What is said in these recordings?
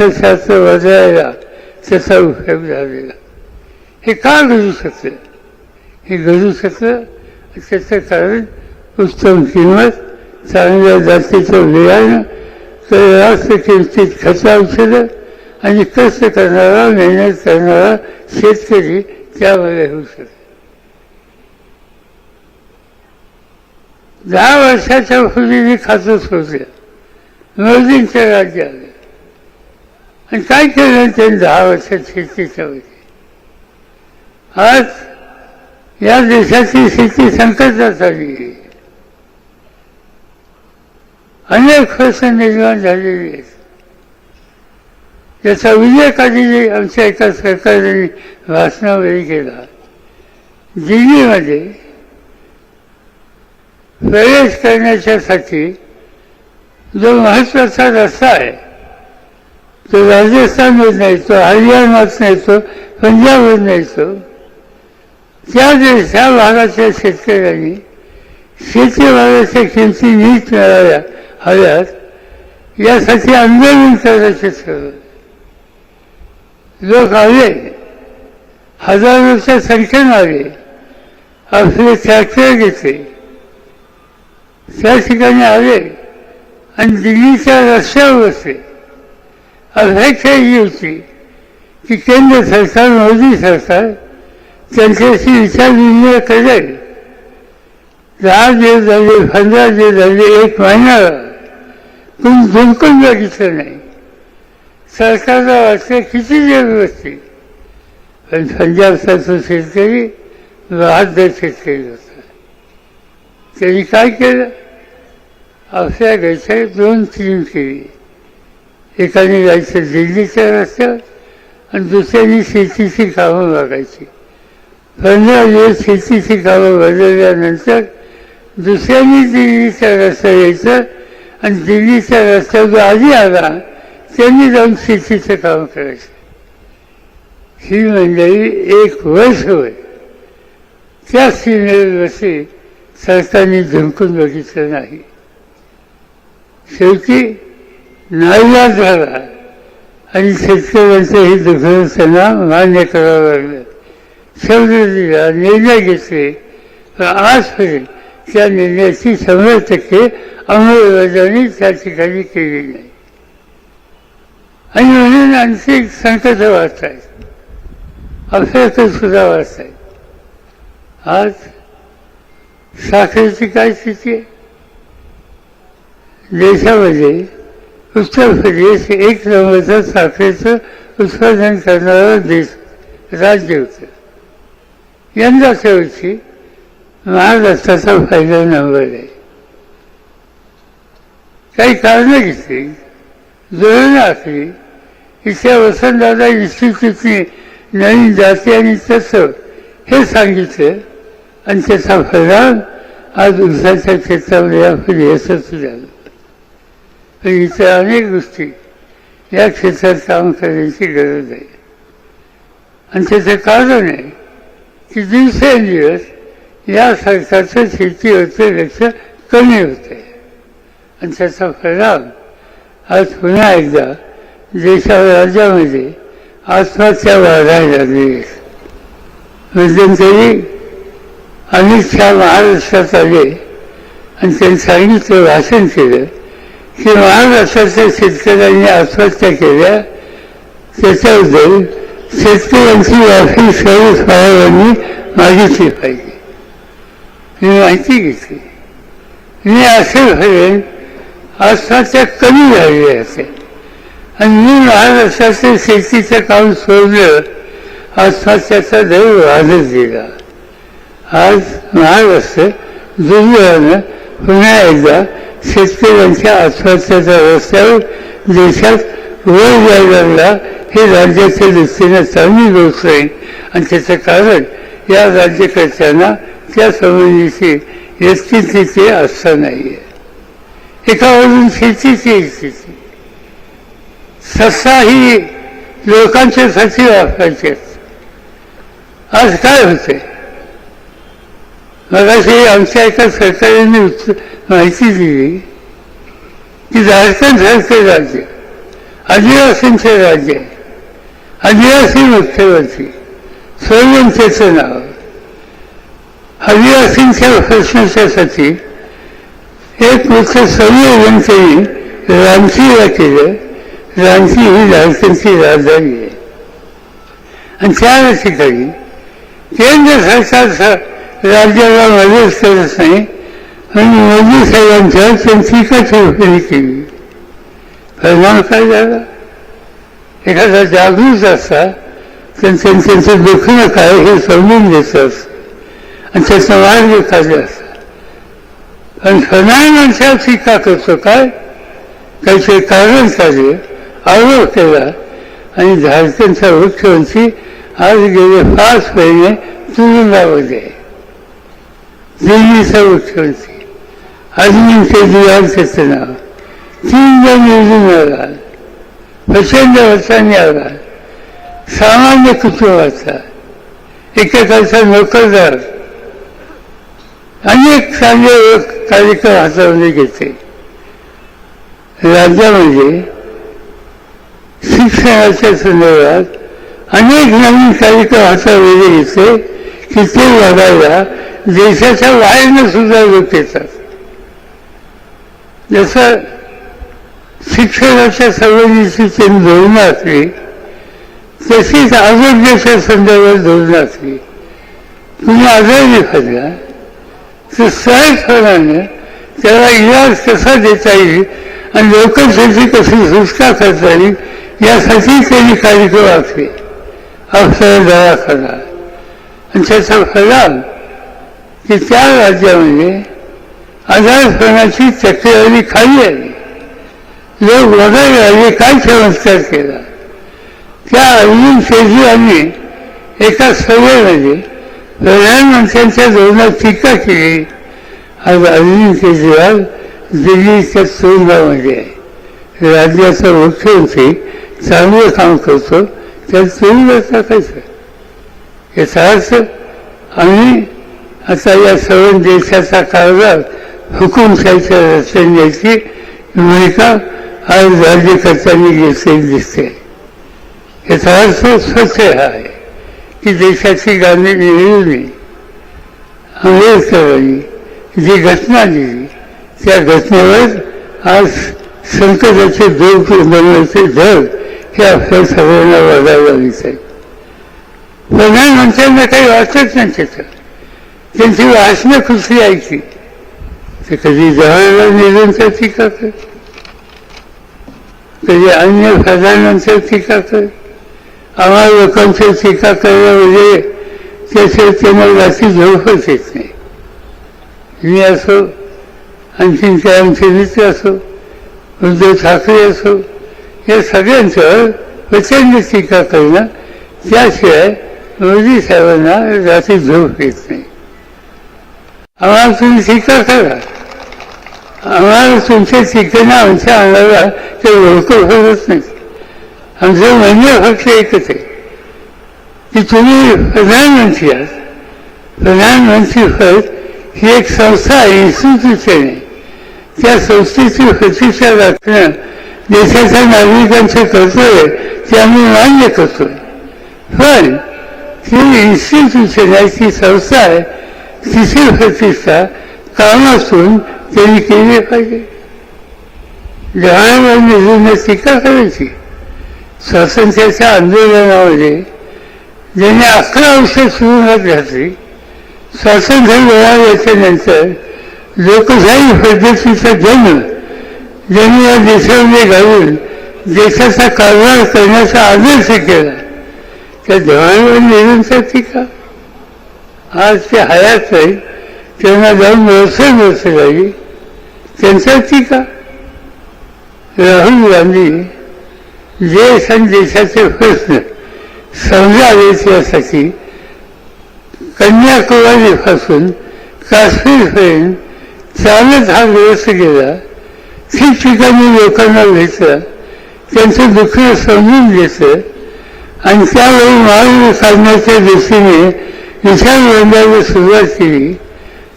अर्थशास्त्र वगळायला त्याचा उपयोग झालेला हे का घडू शकतं? हे घडू शकतं? त्याचं कारण उत्तम किंमत चांगल्या जातीचं बियाणं तर रास्त किमतीत खत औषधं आणि कष्ट करणारा मेहनत करणारा शेतकरी त्यामध्ये होऊ शकतो. दहा वर्षाच्या पूर्वी खातच होते. मोदींच्या राज्यात. आणि काय केलं त्यांनी दहा वर्षात शेतीच्या वरती आज या देशाची शेती संकटात आली. अनेक प्रश्न निर्माण झालेले आहेत. त्याचा विजय आधी आमच्या एका सरकारने भाषणामध्ये केला. दिल्लीमध्ये प्रवेश करण्याच्यासाठी जो महत्त्वाचा रस्ता आहे तो राजस्थानमधून येतो हरियाणातून येतो पंजाबवर येतो त्या देश त्या भागाच्या शेतकऱ्यांनी शेती भागाच्या किमती नीट मिळाव्या हव्यात यासाठी आंदोलन करायचे ठरवलं लोक आले हजारोच्या संख्येने आले आपले ट्रॅक्टर घेतले त्या ठिकाणी आले आणि दिल्लीच्या रस्त्यावर बसले अध्यक्षही होती की केंद्र सरकार मोदी सरकार त्यांच्याशी विचारविनिमय करेल दहा दिवस झाले पंधरा दिवस झाले एक महिना पण झुंकून बघितलं नाही। सरकारला वाटतं किती दिवस बसतील पण पंजाबचा तो शेतकरी बहादर शेतकरी होता त्यांनी काय केलं आपल्या घरच्या दोन तीन केली एकाने जायचं दिल्लीच्या रस्त्यावर आणि दुसऱ्याने शेतीची कामं बघायची. पंधरा दिवस शेतीची कामं बदलल्यानंतर दुसऱ्यांनी दिल्लीचा रस्ता यायचं आणि दिल्लीच्या रस्त्यावर जो आधी आला त्यांनी जाऊन शेतीचं काम करायचं. ही मंडळी एक वर्ष होय. त्या सीमेवरती सरकारने झुंकून बघितलं नाही. शेवटी नाईलाज झाला आणि शेतकऱ्यांचं हे दुखणं त्यांना मान्य करावं लागलं. शब्द दिला निर्णय घेतले. आजपर्यंत त्या निर्णयाची शंभर टक्के अंमलबजावणी त्या ठिकाणी केली नाही. आणि म्हणून आणखी संकट वाचत आहेत अफेअर सुद्धा वाचत आहेत आज साखरेची काय स्थिती आहे? देशामध्ये उत्तर प्रदेश एक नंबरचं साखरेचं उत्पादन करणारा देश राज्य होतं। यंदाच्या वर्षी महाराष्ट्राचा फायदा नंबर आहे काही कारणं घेतली धोरणं आखली इथल्या वसंतदादा इन्स्टिट्यूटने नवीन जाती आणि तसं हे सांगितलं आणि त्याचा परिणाम आज उसाच्या क्षेत्रामध्ये आपण यशस्वी झालं तर इतर अनेक गोष्टी या क्षेत्रात काम करण्याची गरज आहे. आणि त्याचं कारण आहे की दिवसेंदिवस या सरकारचं शेतीवरचं लक्ष कमी होत. आहे आणि त्याचा परिणाम आज पुन्हा एकदा देशा राज्यामध्ये आत्महत्या वाढायला लागली मध्यंतरी अमित शहा महाराष्ट्रात आले आणि त्यांनी सांगितलं भाषण केलं की महाराष्ट्राच्या शेतकऱ्यांनी आत्महत्या केल्या त्याच्याबद्दल शेतकऱ्यांची वाफी सर्व साहेबांनी मागितली पाहिजे मी माहिती घेतली मी असे भरेन आत्महत्या कमी झाली असेल आणि मी महाराष्ट्राचं शेतीचं काम सोडलं आत्महत्याचा दर वाढत गेला आज महाराष्ट्र दुर्दैवानं पुन्हा एकदा शेतकऱ्यांच्या आत्महत्याच्या रस्त्यावर देशात वर जायला लागला हे राज्याच्या दृष्टीने चांगली गोष्ट आहे आणि त्याचं कारण या राज्यकर्त्यांना त्या संबंधीची यस्थितीची आस्था नाही आहे एकावरून शेतीची स्थिती सत्ता ही लोकांच्यासाठी वापरायची आज काय होते मग आमच्या एका सरकारने माहिती दिली की झारखंड सारखे राज्य आदिवासींचे राज्य आहे आदिवासी मुख्यमंत्री सोयवंतेचं नाव आदिवासींच्या प्रश्नाच्यासाठी एक मोठं संयोजन रांचीला केलं रांची ही। झारखंडची राजधानी आहे आणि त्या ठिकाणी केंद्र सरकार राज्याला मदत करत नाही आणि मोदी साहेबांच्या त्यांची टिप्पणी केली परिणाम काय झाला एखादा जागृत असता त्यांचं त्यांचं दुखणं काय हे समजून घेत असत आणि त्याचा मार्ग एखादे असता आणि फर्नांडच्या टीका करतो काय त्याचे कारण काढले आरोप केला आणि झारखंडचा मुख्यमंत्री आज गेले पाच महिने तुरुंगामध्ये दिल्लीचा मुख्यमंत्री। अरविंद केजरीवाल त्याचं नाव तीनदा निवडून आला प्रचंड वर्षांनी आला सामान्य कुटुंबाचा. एकेकाचा नोकरदार अनेक चांगले कार्यक्रम हातामध्ये घेते. राज्यामध्ये म्हणजे शिक्षणाच्या संदर्भात अनेक नवीन कार्यक्रम हातामध्ये घेते की ते बघायला देशाच्या बाहेरनं सुद्धा लोक येतात. जसं शिक्षणाच्या संबंधीची त्यांनी धोरणं असली तशीच आरोग्याच्या संदर्भात धोरणं असली तुम्ही आजारी पडला तर सहजपणानं त्याला इलाज कसा देता येईल आणि लोकांसाठी कशी सुटका करता येईल यासाठी त्यांनी कार्यक्रम आखले. आपल्याला दवाखाना. आणि त्याचा फलाम की त्या राज्यामध्ये आजारपणाची टक्केवारी खाली आली लोक वगैरे आले काय चमत्कार केला? त्या अरविंद केजरीवालने एका सभेमध्ये प्रधानमंत्र्यांच्या धोरणात टीका केली. आज अरविंद केजरीवाल दिल्लीच्या तुरुंगामध्ये आहे. राज्याचा मुख्यमंत्री चांगलं काम करतो त्या तुरुंगात टाकायचं. याचा अर्थ आम्ही आता या सर्व देशाचा कारभार हुकुमशाहीच्या रचण्याची भूमिका आज राज्यकर्त्यांनी घेतलेली दिसते याचा अर्थ स्वच्छ हा आहे की देशाची गांधी मिळवली आंबेडकरांनी जी घटना दिली त्या घटनेवर आज संकटाचे दोन बनवण्याचे धग हे आपल्या सगळ्यांना बघायला दिसत प्रधानमंत्र्यांना काही वाचत नाही त्याचं त्यांची वाचणं कुठली ऐकली ते कधी जवाहरलाल नेहरूंचा टीका कर कधी अन्य प्रधानमंत्री टीका कर आम्हा लोकांची टीका करणं म्हणजे त्याचे त्यांना रात्री झोपच येत नाही मी असो आणखीन काय आमचे मित्र असो उद्धव ठाकरे असो या सगळ्यांचं प्रचंड टीका करणं त्याशिवाय मोदी साहेबांना रात्री झोप येत नाही आम्हाला तुम्ही टीका करा आम्हाला तुमच्या टीकेनं आमच्या अंगाला ते ओळख होत नाही. आमचं म्हणणं फक्त एकच आहे की तुम्ही प्रधानमंत्री आहात. प्रधानमंत्री पद ही एक संस्था आहे इन्स्टिट्यूशन आहे. त्या संस्थेची प्रतिष्ठा राखणं देशाच्या नागरिकांचं कर्तव्य ते आम्ही मान्य करतोय. पण ही इन्स्टिट्यूशन आहे ती संस्था आहे तिची प्रतिष्ठा कामातून त्यांनी केली पाहिजे जवाहरलाल टीका करायची स्वातंत्र्याच्या आंदोलनामध्ये ज्यांनी अकरा वर्ष सुरुवात घातली स्वातंत्र्य मिळाल्याच्या नंतर लोकशाही पद्धतीचा जन्म ज्यांनी या देशामध्ये घालून देशाचा कारभार करण्याचा आदर्श केला त्या जवाहरलाल निरंतर टीका आज ते हयात आहे त्यांना जाऊन व्यवसाय वर्ष लागली त्यांचा टीका राहुल गांधी देश आणि देशाचे प्रश्न समजावे यासाठी कन्याकुमारीपासून काश्मीरपर्यंत चालत हा दिवस गेला ठिकठिकाणी लोकांना भेटलं त्यांचं दुःख समजून घेतलं आणि त्यावेळी मार्ग काढण्याच्या दृष्टीने विचार मांडायला म्हणजे सुरुवात केली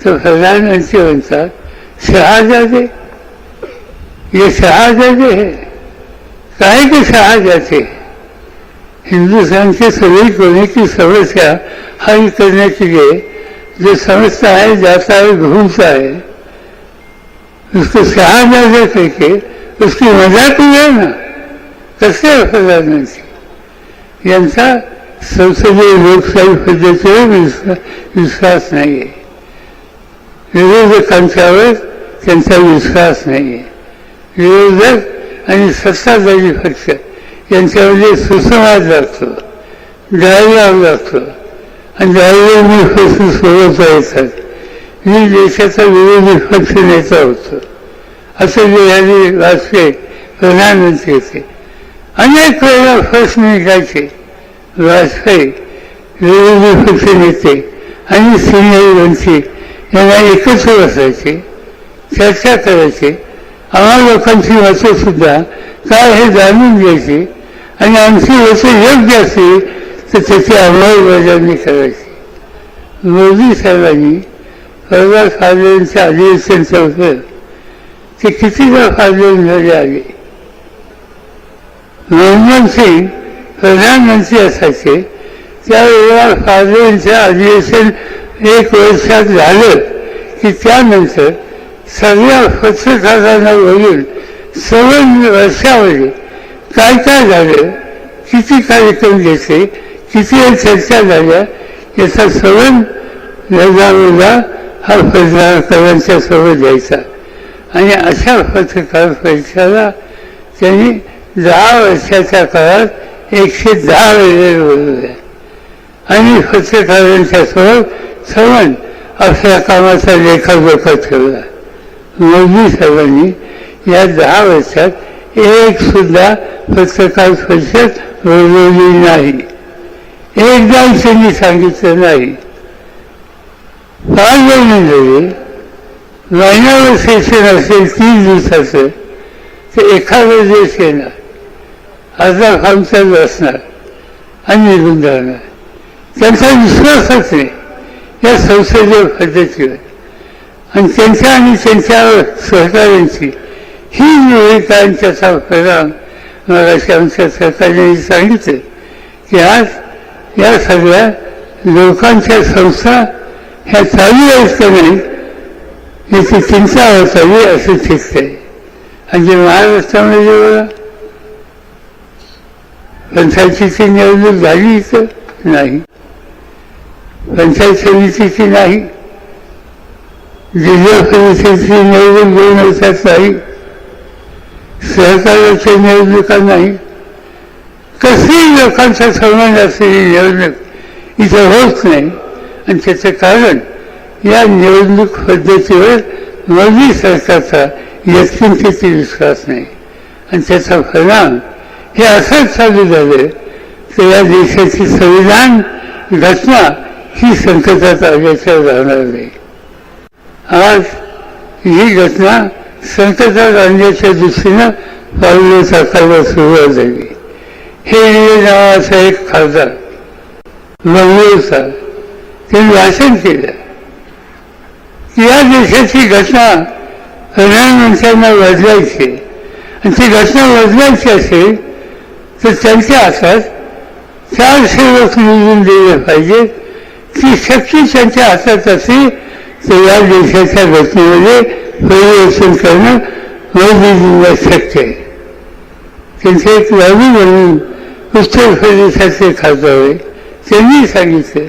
तर प्रधानमंत्री म्हणतात शहाजादे. ये शहाजादे है. काय की कहा जाते सगळी कोणीची समस्या हल करने के लिए जो समझता है जाता है घूमता है उसको सहा न दे करके उसकी मजाक उड़े ना. कसे प्रधानमंत्री यांचा संसदीय लोकशाही पद्धतीवर विश्वास विश्वास नाही आहे विरोधकांच्यावर त्यांचा विश्वास नाही आहे विरोधक आणि सत्ताधारी पक्ष यांच्यामध्ये सुसंवाद लागतो डायलॉग लागतो आणि डायलॉगने प्रश्न सोडवता येतात मी देशाचा विरोधी पक्ष नेता होतो. असं जे वाजपेयी प्रधानमंत्री होते. अनेक वेळा फर्स्ट निघायचे वाजपेयी विरोधी पक्ष नेते आणि सिनियर वंशी यांना एकत्र बसायचे चर्चा करायचे. आम्हा लोकांची मतं सुद्धा काय हे जाणून घ्यायची आणि आमची मतं योग्य असतील तर त्याची अंमलबजावणी करायची. मोदी साहेबांनी परवा फादरांच्या अधिवेशनचं होतं ते कितीदा फादरांमध्ये आले? मनमोहन सिंग प्रधानमंत्री असायचे त्यावेळेला फादरांचं अधिवेशन एक वर्षात झालं की त्यानंतर सगळ्या पत्रकारांना बोलून सवन वर्षामध्ये काय काय झालं किती कार्यक्रम घेतले किती चर्चा झाल्या याचा सवन नजामुला हा पत्रकारांच्या सोबत द्यायचा. आणि अशा पत्रकार परीक्षाला त्यांनी दहा वर्षाच्या काळात एकशे दहा वेळेला बोलवल्या आणि पत्रकारांच्या सोबत सवन आपल्या कामाचा लेखाजोखा ठेवला. मोदी साहेबांनी या दहा वर्षात एक सुद्धा पत्रकार परिषद बोलवली नाही. एकदा त्यांनी सांगितलं नाही. पाच महिने महिन्यावर सेशन असेल तीन दिवसाचं तर एखादं देश येणार. अर्धा खामचाच असणार आणि निघून जाणार त्यांचा विश्वासच नाही या संसदीय पद्धतीवर आणि त्यांच्या आणि त्यांच्या सहकार्यांची ही निवडणुकांचा परिणाम मगाशी आमच्या सरकारने सांगितलं की आज या सगळ्या लोकांच्या संस्था ह्या चालू आहेत का नाही याची चिंता असावी असं ठीक आहे आणि जे महाराष्ट्रामध्ये बघा पंचायतीची निवडणूक झाली नाही पंचायत समितीची नाही. जिल्हा परिषदेची निवडणूक दोन वर्षात नाही सहकार्याच्या निवडणुका नाही. कसलीही लोकांचा संबंध असलेली निवडणूक इथं होत नाही. आणि त्याचं कारण या निवडणूक पद्धतीवर मोदी सरकारचा यत्किंचित विश्वास नाही. आणि त्याचा परिणाम हे असंच चालू झालं तर या देशाची संविधान घटना ही संकटात आल्याशिवाय राहणार नाही. आज ही घटना संकटात आणण्याच्या दृष्टीनं पावलं टाकायला सुरुवात झाली. हे नावाचा एक खासदार मंगळूरचा त्यांनी भाषण केलं. या देशाची घटना प्रधानमंत्र्यांना बदलायची आणि ती घटना बदलायची असेल तर त्यांच्या हातात चार सेवक निवडून दिले पाहिजे. ती शक्ती त्यांच्या हातात असेल तर या देशाच्या घटनेमध्ये परिवर्तन करणं मोदीजींना शक्य आहे. त्यांचे एक लावी म्हणून उत्तर प्रदेशाचे खासदार आहे त्यांनी सांगितलं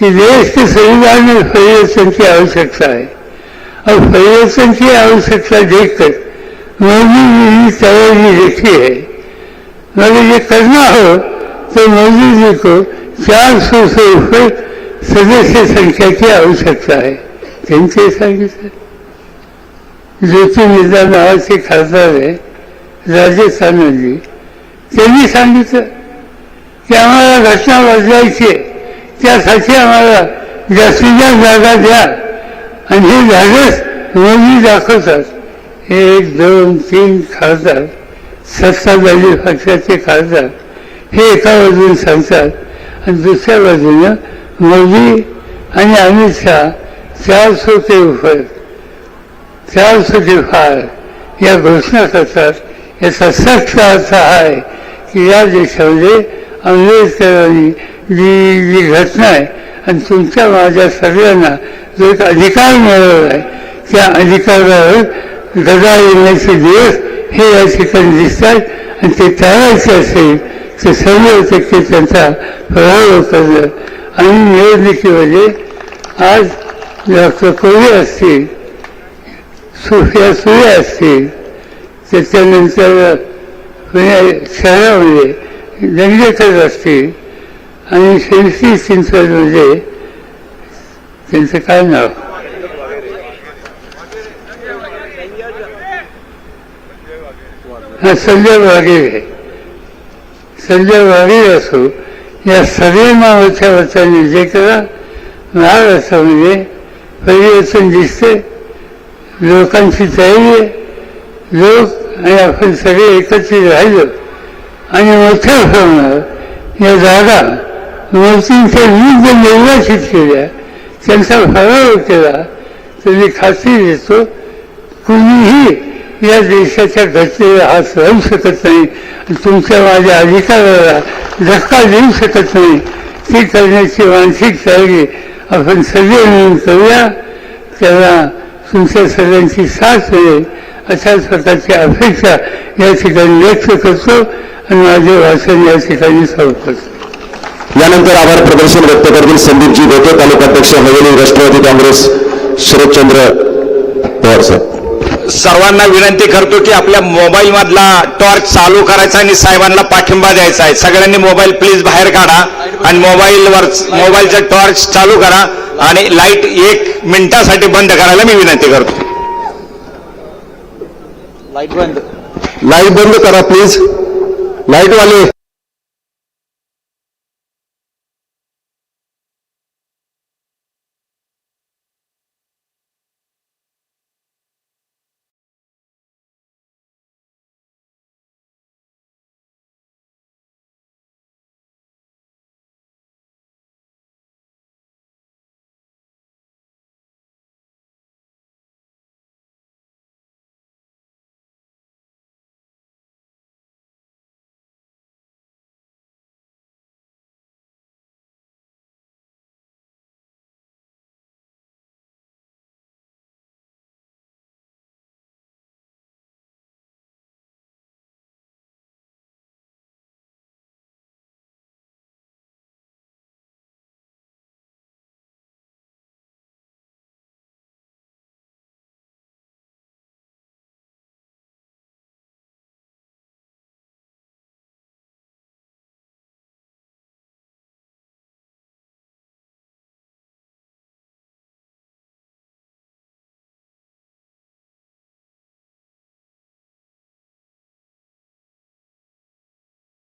की देश के संविधान में परिवर्तन की आवश्यकता है और परिवर्तन की आवश्यकता देखकर मोदी जी ने तैयारी रखी है मैंने ये करना हो तो मोदी जी को चार सौ से ऊपर सदस्य संख्या की आवश्यकता है त्यांचे सांगितलं. ज्योतिर्विद्या नावाचे खासदार आहे जी त्यांनी सांगितलं की आम्हाला घटना बदलायची आहे. त्यासाठी आम्हाला जास्तीत जास्त जागा द्या. आणि हे झाडच मोदी दाखवतात. एक दोन तीन खासदार सत्ताधारी पक्षाचे खासदार. हे एका बाजूने सांगतात आणि दुसऱ्या बाजूनं मोदी आणि अमित शहा चार के उपर चार के फार या घोषणा करतात. याचा सक्त अर्थ हा आहे की या देशामध्ये आंबेडकरांनी जी जी घटना आहे आणि तुमच्या माझ्या सगळ्यांना जो एक अधिकार मिळवला आहे त्या अधिकारावर गदा येण्याचे दिवस हे या ठिकाणी दिसतात? आणि ते टाळायचे असेल तर सर्व टक्के त्यांचा प्रभाव होतात आणि निवडणुकीमध्ये म्हणजे आज डॉक्टर कोळी असतील सुफिया सुरे असतील त्याच्यानंतर शहरामध्ये दंगेकर असतील आणि शिरसी चिंचवडमध्ये त्यांचं काय नाव? हा संजय वाघेरे संजय वाघेरे असो या सगळे नावाच्या वचाने जे करा महाराष्ट्रामध्ये म्हणजे परिवर्तन दिसते. लोकांची तयारी आहे. लोक आणि आपण सगळे एकत्रित राहिलो. आणि मोठ्या प्रमाणावर या जागा मूर्तींच्या विविध निर्वाचित केल्या त्यांचा फरार केला तर मी खात्री देतो. कुणीही या देशाच्या घटनेला हात राहू शकत नाही. तुमच्या माझ्या अधिकाराला धक्का देऊ शकत नाही. ती करण्याची मानसिक तयारी आपण सगळे मिळून करूया. त्याला तुमच्या सगळ्यांची साथ मिळेल. अशा प्रकारची अपेक्षा या ठिकाणी व्यक्त करतो आणि माझे भाषण या ठिकाणी संपतो यानंतर आभार प्रदर्शन व्यक्त करतील संदीपजी गोटे तालुकाध्यक्ष हवेली राष्ट्रवादी काँग्रेस शरदचंद्र पवार साहेब. सर्वांना विनंती करतो की आपल्या मोबाईल मधला टॉर्च चालू करायचा आणि साहेबांना पाठिंबा द्यायचा आहे. सगळ्यांनी मोबाईल प्लीज बाहेर काढा आणि मोबाईलवर मोबाईलचा टॉर्च चालू करा आणि लाइट एक मिनिटासाठी बंद करायला मी विनंती करतो. लाइट बंद. करा प्लीज लाईटवाले